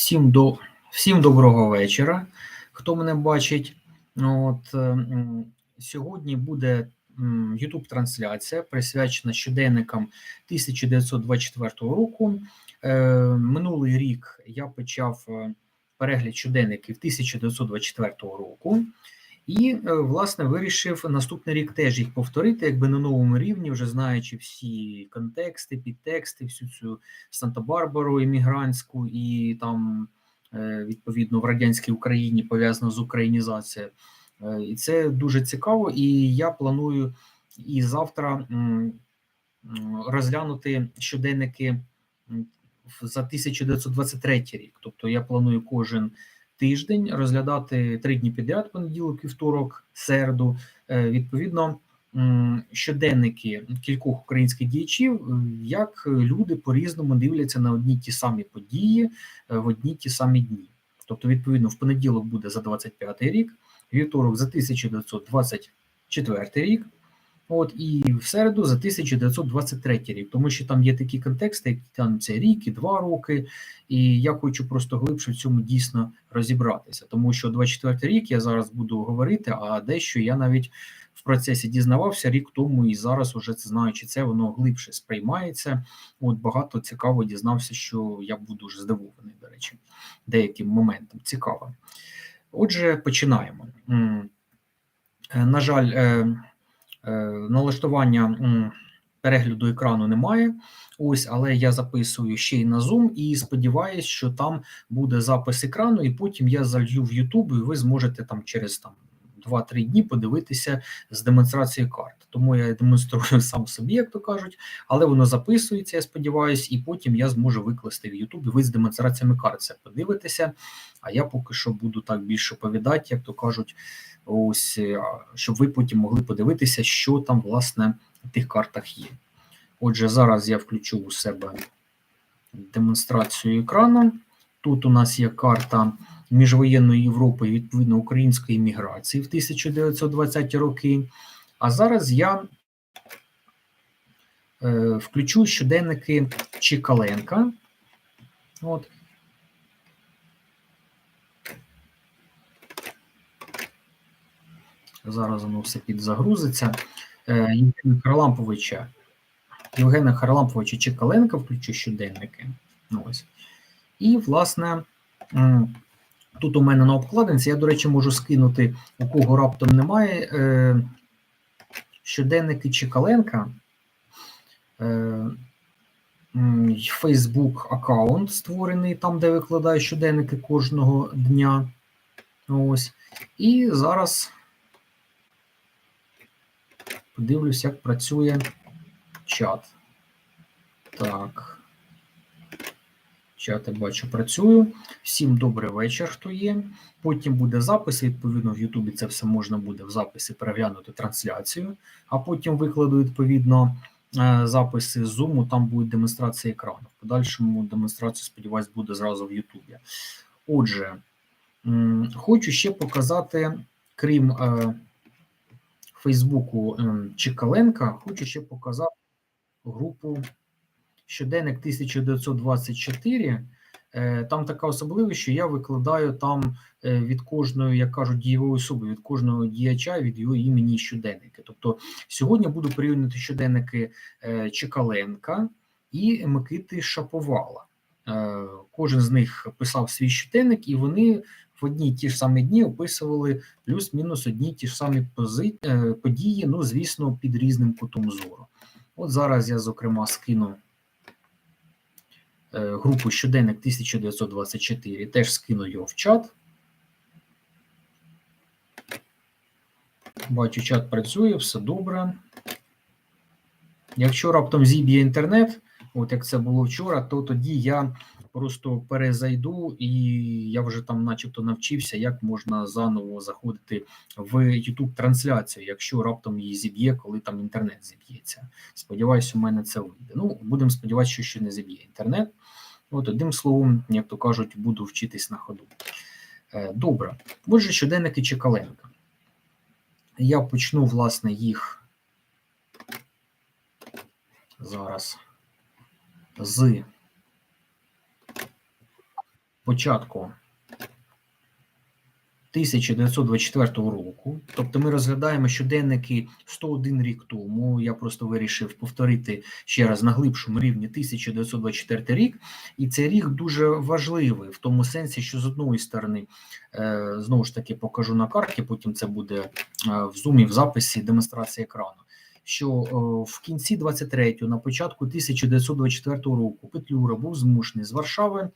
Всім до всім доброго вечора. Хто мене бачить? От е, сьогодні буде youtube трансляція присвячена щоденникам 1924 року. Е, Минулий рік я почав е, перегляд щоденників 1924 року. І, власне, вирішив наступний рік теж їх повторити, якби на новому рівні, вже знаючи всі контексти, підтексти, всю цю Санта-Барбару іммігрантську і там, е, відповідно, в радянській Україні пов'язано з українізацією. Е, і це дуже цікаво. І я планую і завтра розглянути щоденники за 1923 рік. Тобто я планую кожен тиждень розглядати три дні підряд, понеділок, вівторок, середу. Е, відповідно, щоденники кількох українських діячів, е, як люди по-різному дивляться на одні ті самі події е, в одні ті самі дні. Тобто, відповідно, в понеділок буде за 25 рік, вівторок за 1924 рік. От і в середу за 1923 рік, тому що там є такі контексти, які там це рік і два роки, і я хочу просто глибше в цьому дійсно розібратися. Тому що 24 рік я зараз буду говорити, а дещо я навіть в процесі дізнавався рік тому, і зараз уже це знаючи це, воно глибше сприймається. От багато цікаво дізнався, що я був дуже здивований, до речі, деяким моментом цікаво. Отже, починаємо. Е, на жаль. Е, налаштування перегляду екрану немає. Ось, але я записую ще й на Zoom і сподіваюся, що там буде запис екрану, і потім я залью в YouTube, і ви зможете там через там 2-3 дні подивитися з демонстрації карт. Тому я демонструю сам собі, як то кажуть, але воно записується, я сподіваюся, і потім я зможу викласти в YouTube, ви з демонстраціями карт це подивитеся. А я поки що буду так більше оповідати, як то кажуть, ось е, щоб ви потім могли подивитися, що там власне в тих картах є. Отже, зараз я включу у себе демонстрацію екрану. Тут у нас є карта міжвоєнної Європи, відповідно української міграції в 1920-ті роки. А зараз я е, включу щоденники Чикаленка. От. Зараз воно все підзагрузиться. Е, Євгена Харламповича, Євгена Харламповича Чекаленка включу щоденники. Ось. І, власне, тут у мене на обкладинці, я, до речі, можу скинути, у кого раптом немає. Е, щоденники Чекаленка. Фейсбук аккаунт створений там, де викладаю щоденники кожного дня. Ось. І зараз подивлюсь, як працює чат. Так. Чат я бачу, працюю. Всім добрий вечір, хто є. Потім буде запис. Відповідно, в Ютубі це все можна буде в записі переглянути трансляцію, а потім викладу відповідно е, записи з Zoom, там буде демонстрація екрану. В подальшому демонстрацію, сподіваюсь, буде зразу в Ютубі. Отже, хочу ще показати, крім е, Фейсбуку Чекаленка, хочу ще показати групу щоденник 1924. Е, там така особливість, що я викладаю там е, від кожної, як кажуть, дієвої особи, від кожного діяча від його імені щоденники. Тобто сьогодні буду порівнювати щоденники е, Чекаленка і Микити Шаповала. Кожен з них писав свій щоденник, і вони в одні ті ж самі дні описували плюс-мінус одні ті ж самі події, ну, звісно, під різним кутом зору. От зараз я, зокрема, скину. Е, групу щоденник 1924, теж скину його в чат. Бачу, чат працює, все добре. Якщо раптом зіб'є інтернет, от як це було вчора, то тоді я просто перезайду і я вже там, начебто, навчився, як можна заново заходити в youtube трансляцію, якщо раптом її зіб'є, коли там інтернет зіб'ється. Сподіваюся, у мене це вийде. Ну, будемо сподіватися, що ще не зіб'є інтернет. От одним словом, як то кажуть, буду вчитись на ходу. Е, добре. Отже, щоденники Чекаленка. Я почну, власне, їх зараз з початку 1924 року. Тобто ми розглядаємо щоденники 101 рік тому. Я просто вирішив повторити ще раз на глибшому рівні 1924 рік. І цей рік дуже важливий в тому сенсі, що з одної сторони, е, знову ж таки, покажу на карті, потім це буде е, в зумі, в записі, демонстрація екрану. Що е, в кінці 23-го, на початку 1924 року, Петлюра був змушений з Варшави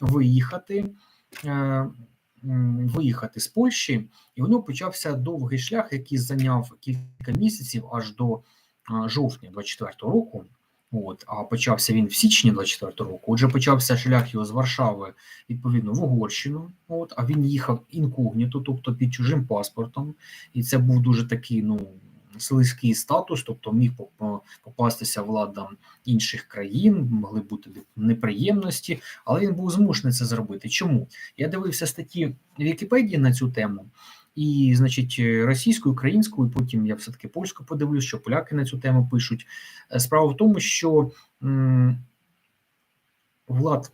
виїхати. е, виїхати з Польщі, і воно почався довгий шлях, який зайняв кілька місяців аж до жовтня 24-го року. От, а почався він в січні 24-го року. Отже, почався шлях його з Варшави відповідно в Угорщину. От, а він їхав інкогніто, тобто під чужим паспортом, і це був дуже такий ну слизький статус, тобто міг попастися владам інших країн, могли бути неприємності, але він був змушений це зробити. Чому? Я дивився статті Вікіпедії на цю тему, і, значить, російською, українською, потім я все-таки польську подивлюсь, що поляки на цю тему пишуть. Е, Справа в тому, що влад,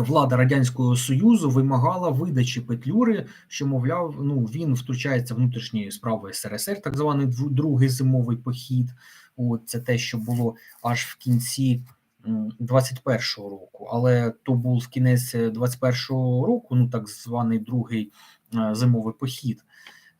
влада Радянського Союзу вимагала видачі Петлюри, що, мовляв, ну, він втручається в внутрішні справи СРСР, так званий другий зимовий похід. От, це те, що було аж в кінці м, 21-го року, але то був в кінець е, 21-го року, ну так званий другий е, зимовий похід.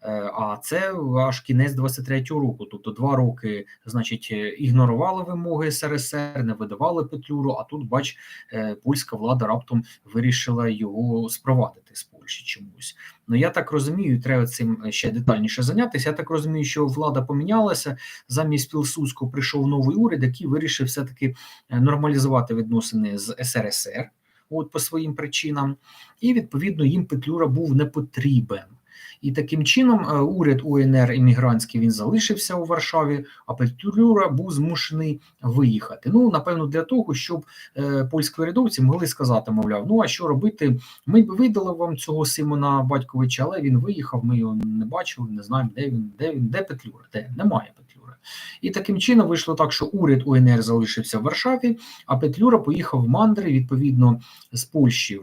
Е, А це аж кінець 23-го року, тобто два роки, значить, е, ігнорували вимоги СРСР, не видавали Петлюру. А тут, бач, е, польська влада раптом вирішила його спровадити з Польщі чомусь. Ну я так розумію, треба цим ще детальніше зайнятися. Я так розумію, що влада помінялася. Замість Пілсудського прийшов новий уряд, який вирішив все таки нормалізувати відносини з СРСР, от по своїм причинам, і відповідно їм Петлюра був не потрібен. І таким чином е, уряд УНР іммігрантський він залишився у Варшаві, а Петлюра був змушений виїхати. Ну напевно, для того, щоб е, польські урядовці могли сказати, мовляв, ну а що робити? Ми б видали вам цього Симона Батьковича, але він виїхав. Ми його не бачили, не знаємо, де він, де він, де Петлюра, де немає Петлюри. І таким чином вийшло так, що уряд УНР залишився в Варшаві, а Петлюра поїхав в мандри відповідно з Польщі